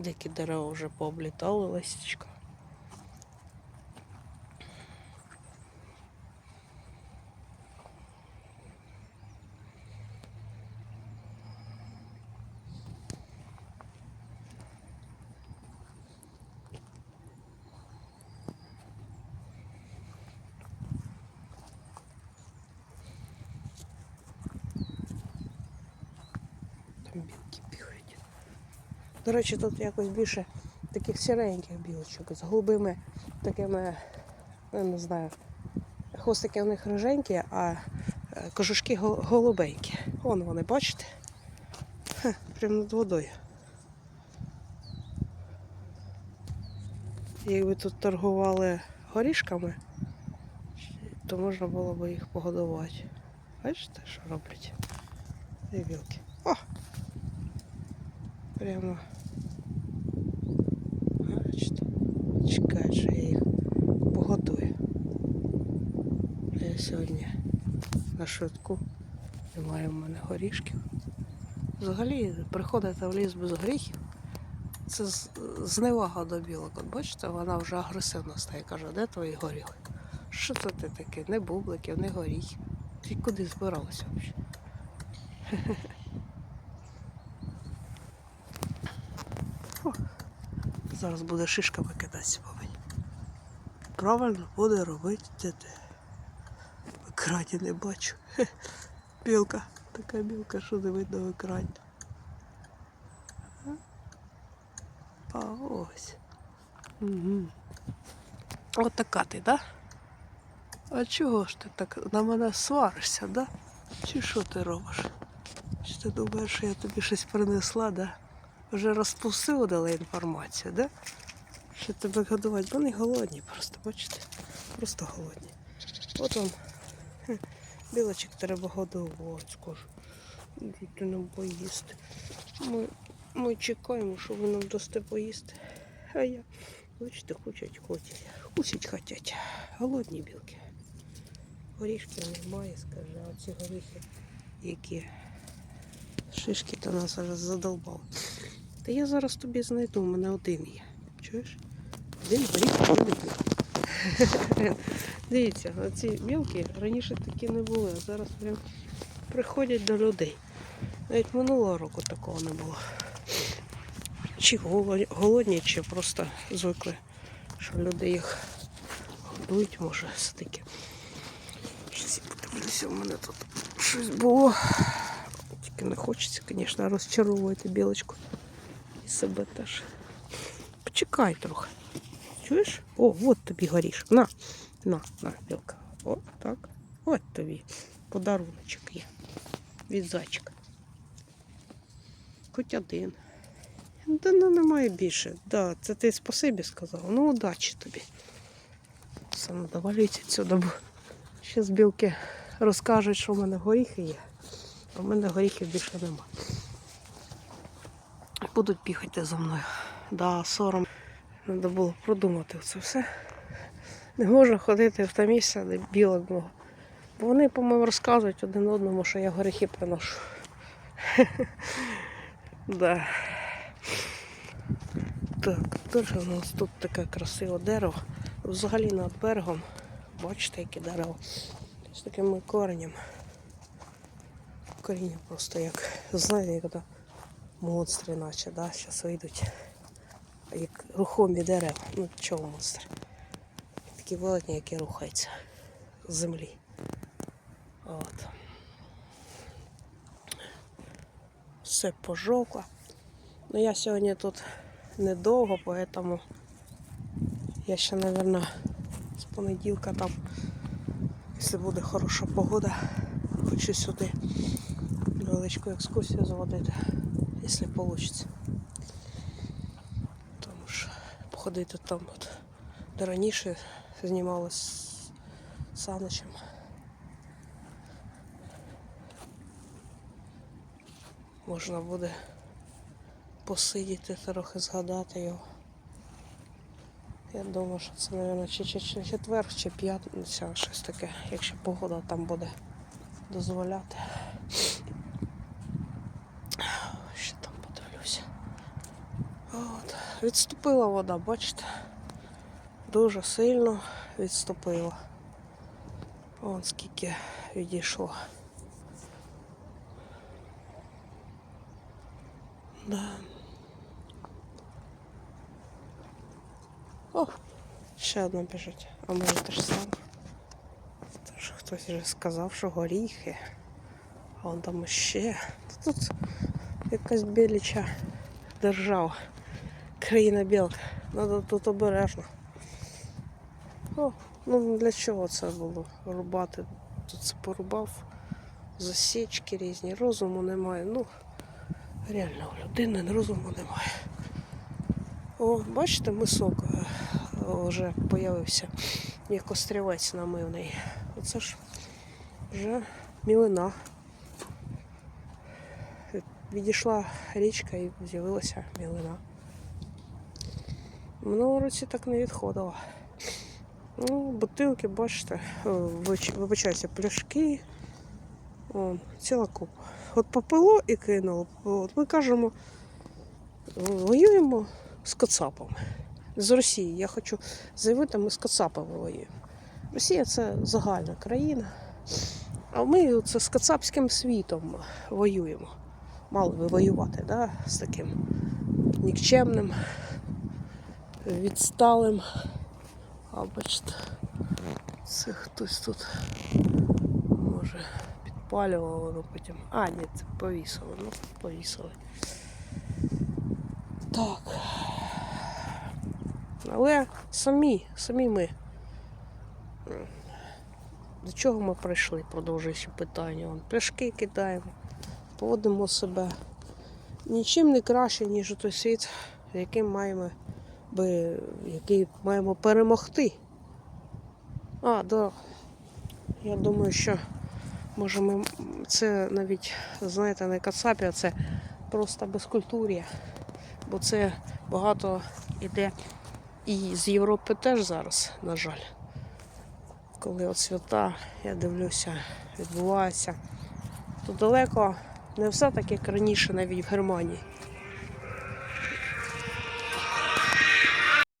Деякі дерева вже пооблітали листячка. Там білки бігають. До речі, тут якось більше таких сіреньких білочок з голубими такими, я не знаю, хвостики у них риженькі, а е, кожушки голубенькі. Вон вони, бачите? Хе, прямо над водою. Якби тут торгували горішками, то можна було б їх погодувати. Бачите, що роблять? І білки. О! Прямо. Бачите? Чекають, що я їх погодую. Я сьогодні на швидку немає в мене горішків. Взагалі приходити в ліс без горіхів. Це зневага до білок. От бачите, вона вже агресивно стає. Каже, де твої горіхи? Що це ти таке? Не бубликів, не горіхів. Ти куди збиралася взагалі? Зараз буде шишками кидатися по мені. Правильно буде робити те. В екрані не бачу. Білка. Така білка, що не видно в екрані. А ось. Угу. От така ти, да? А чого ж ти так на мене сваришся, да? Чи що ти робиш? Чи ти думаєш, що я тобі щось принесла, да? Вже розповсюдила інформацію, да? Що тебе годувати? Вони голодні просто, бачите? Просто голодні. От вам білочок треба годувати, скажу. Діти нам поїсти. Ми, ми чекаємо, що ви нам дасте поїсти. А я, бачите, хочуть, хочуть. Кусять хотять. Голодні білки. Горішків немає, скаже, а ці горіхи, які шишки то нас зараз задолбали. Та я зараз тобі знайду, у мене один є. Чуєш? Один горіх, один. Дивіться, ці білки раніше такі не були, а зараз прям приходять до людей. Навіть минулого року такого не було. Чи голодні, чи просто звикли, що люди їх годують, може, все. Щось подивлюся, у мене тут щось було. Тільки не хочеться, звісно, розчаровувати білочку. Себе теж. Почекай трохи. Чуєш? О, от тобі горішок. На, на, на, білка. О, так. От тобі подаруночок є. Від зайчика. Хоч один. Та ну немає більше. Да, це ти спасибі сказав. Ну, удачі тобі. Все, ну довалюйте сюди, бо ще білки розкажуть, що в мене горіхи є. А в мене горіхів більше нема. Будуть бігати за мною. Да, сором. Треба було продумати це все. Не можна ходити в те місце, де білок. Бо вони, по-моєму, розказують один одному, що я горіхи приношу. да. Так, дуже у нас тут таке красиве дерево. Взагалі над берегом. Бачите, яке дерево. З таким коренем. Коріння просто як, знаєте, як монстри наче, да? Зараз вийдуть. Як рухомі дерева. Ну, чого монстри? Такі великі, які рухаються з землі. От. Все пожовкло. Ну я сьогодні тут недовго, поэтому я ще, мабуть, з понеділка там, якщо буде хороша погода, хочу сюди невеличку екскурсію зводити, якщо вийде. Тому що походити там, от, де раніше знімалась з Саничем. Можна буде посидіти трохи згадати його. Я думаю, що це, мабуть, чи, чи, чи четвер, чи п'ятниця, щось таке, якщо погода там буде дозволяти. Ще там подивлюся. От. Відступила вода, бачите? Дуже сильно відступила. Вон скільки відійшло. Да. О, ще одна біжить. А може те ж саме. Тож хтось вже сказав, що горіхи. А вон там ще. Тут якась біліча держава. Країна білка. Надо тут обережно. О, ну для чого це було рубати? Тут це порубав. Засічки різні, розуму немає. Ну, реально, у людини розуму немає. О, бачите, мисок е, вже появився, як острівець намивний. Оце ж вже мілина. Відійшла річка і з'явилася мілина. Минулого році так не відходила. Ну, бутилки, бачите, вибачаюся, пляшки. О, ціла купа. От попило і кинуло. От ми кажемо, воюємо з Кацапами. З Росії. Я хочу заявити, ми з Кацапами воюємо. Росія це загальна країна. А ми це з Кацапським світом воюємо. Мали би воювати, да? з таким нікчемним, відсталим. А бачите, це хтось тут може підпалював воно потім. А, ні, це повісили. Ну, повісили. Так. Але самі, самі ми. До чого ми прийшли, продовжуючи питання. Вон, пляшки кидаємо, поводимо себе нічим не краще, ніж той світ, яким маємо би, який маємо перемогти. А, да. Я думаю, що може ми це навіть, знаєте, не кацапі, а це просто безкультур'я. Бо це багато іде і з Європи теж зараз, на жаль. Коли от свята, я дивлюся, відбувається. То далеко не все так, як раніше навіть в Германії.